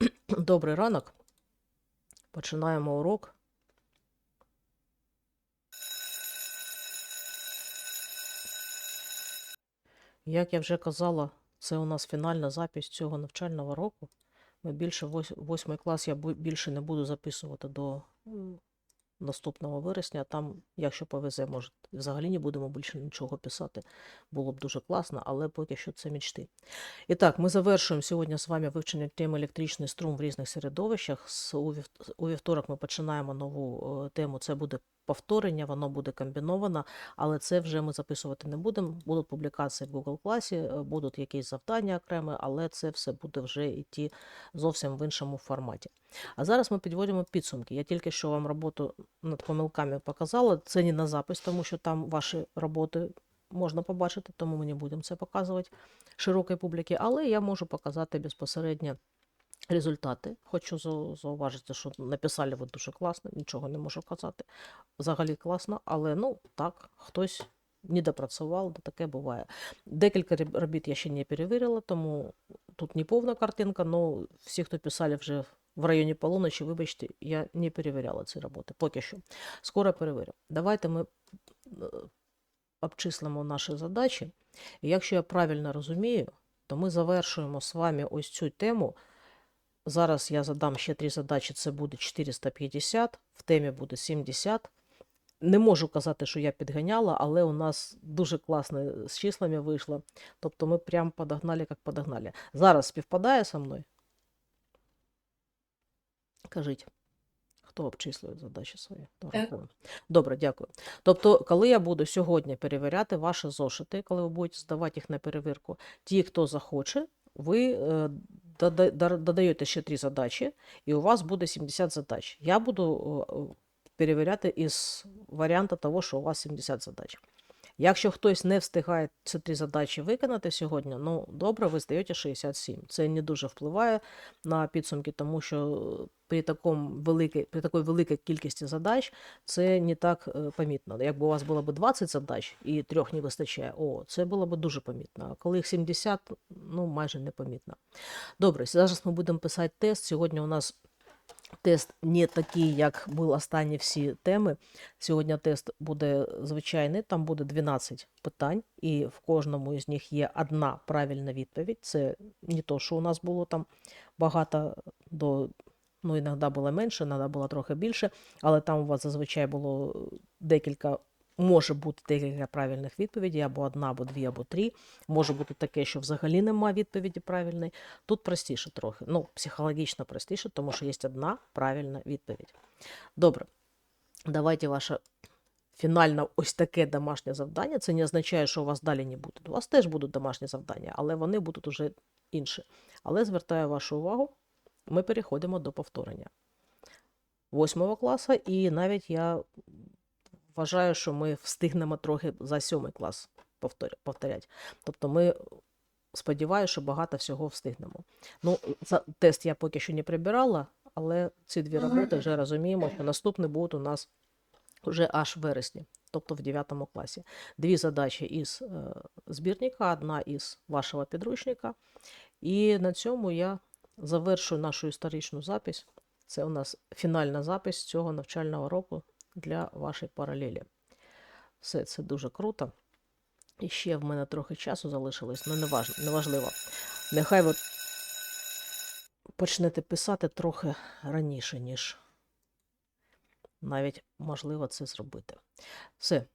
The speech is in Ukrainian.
Добрий ранок. Починаємо урок. Як я вже казала, це у нас фінальна запись цього навчального року. Ми більше вось- восьмий клас я більше не буду записувати до наступного вересня. Там, якщо повезе, може, взагалі не будемо більше нічого писати. Було б дуже класно, але поки що це мічти. І так, ми завершуємо сьогодні з вами вивчення теми електричний струм в різних середовищах. У вівт- вівторок ми починаємо нову е, тему. Це буде повторення, воно буде комбіновано, але це вже ми записувати не будемо. Будуть публікації в Google класі, е, будуть якісь завдання окремі, але це все буде вже йти зовсім в іншому форматі. А зараз ми підводимо підсумки. Я тільки що вам роботу над помилками показала. Це не на запис, тому що там ваші роботи можна побачити, тому ми не будемо це показувати широкій публіки, але я можу показати безпосередньо результати. Хочу зауважити, що написали ви дуже класно, нічого не можу казати. Взагалі класно, але ну так, хтось не допрацював, таке буває. Декілька робіт я ще не перевірила, тому тут не повна картинка, але всі, хто писали вже в районі полуночі, вибачте, я не перевіряла ці роботи. Поки що. Скоро перевірю. Давайте ми е, обчислимо наші задачі. І якщо я правильно розумію, то ми завершуємо з вами ось цю тему. Зараз я задам ще три задачі, це буде 450, в темі буде 70. Не можу казати, що я підганяла, але у нас дуже класно з числами вийшло. Тобто ми прям подогнали, як подогнали. Зараз співпадає со мною? Кажіть, хто обчислює задачі свої? Так. Добре, дякую. Тобто, коли я буду сьогодні перевіряти ваші зошити, коли ви будете здавати їх на перевірку, ті, хто захоче, ви е, додаєте ще три задачі, і у вас буде 70 задач. Я буду е, е, перевіряти із варіанту того, що у вас 70 задач. Якщо хтось не встигає ці три задачі виконати сьогодні, ну добре, ви здаєте 67. Це не дуже впливає на підсумки, тому що при, такому великій, при такій великій кількості задач це не так е, помітно. Якби у вас було б 20 задач і трьох не вистачає, о, це було б дуже помітно. А коли їх 70, ну майже непомітно. Добре, зараз ми будемо писати тест. Сьогодні у нас тест не такий, як був останні всі теми. Сьогодні тест буде звичайний, там буде 12 питань, і в кожному із них є одна правильна відповідь. Це не то, що у нас було там багато до. Ну, іноді було менше, іноді було трохи більше, але там у вас зазвичай було декілька, може бути декілька правильних відповідей, або одна, або дві, або три. Може бути таке, що взагалі немає відповіді правильної. Тут простіше трохи. Ну, психологічно простіше, тому що є одна правильна відповідь. Добре, давайте ваше фінальне ось таке домашнє завдання. Це не означає, що у вас далі не буде. У вас теж будуть домашні завдання, але вони будуть уже інші. Але звертаю вашу увагу, ми переходимо до повторення восьмого класу, і навіть я вважаю, що ми встигнемо трохи за сьомий клас повторяти. Тобто ми сподіваюся, що багато всього встигнемо. Ну, за тест я поки що не прибирала, але ці дві роботи вже розуміємо, що наступний буде у нас вже аж в вересні, тобто в 9 класі. Дві задачі із е, збірника, одна із вашого підручника. І на цьому я завершую нашу історичну запись. Це у нас фінальна запись цього навчального року для вашої паралелі. Все це дуже круто. І ще в мене трохи часу залишилось, але неважливо. Нехай ви почнете писати трохи раніше, ніж навіть можливо це зробити. Все,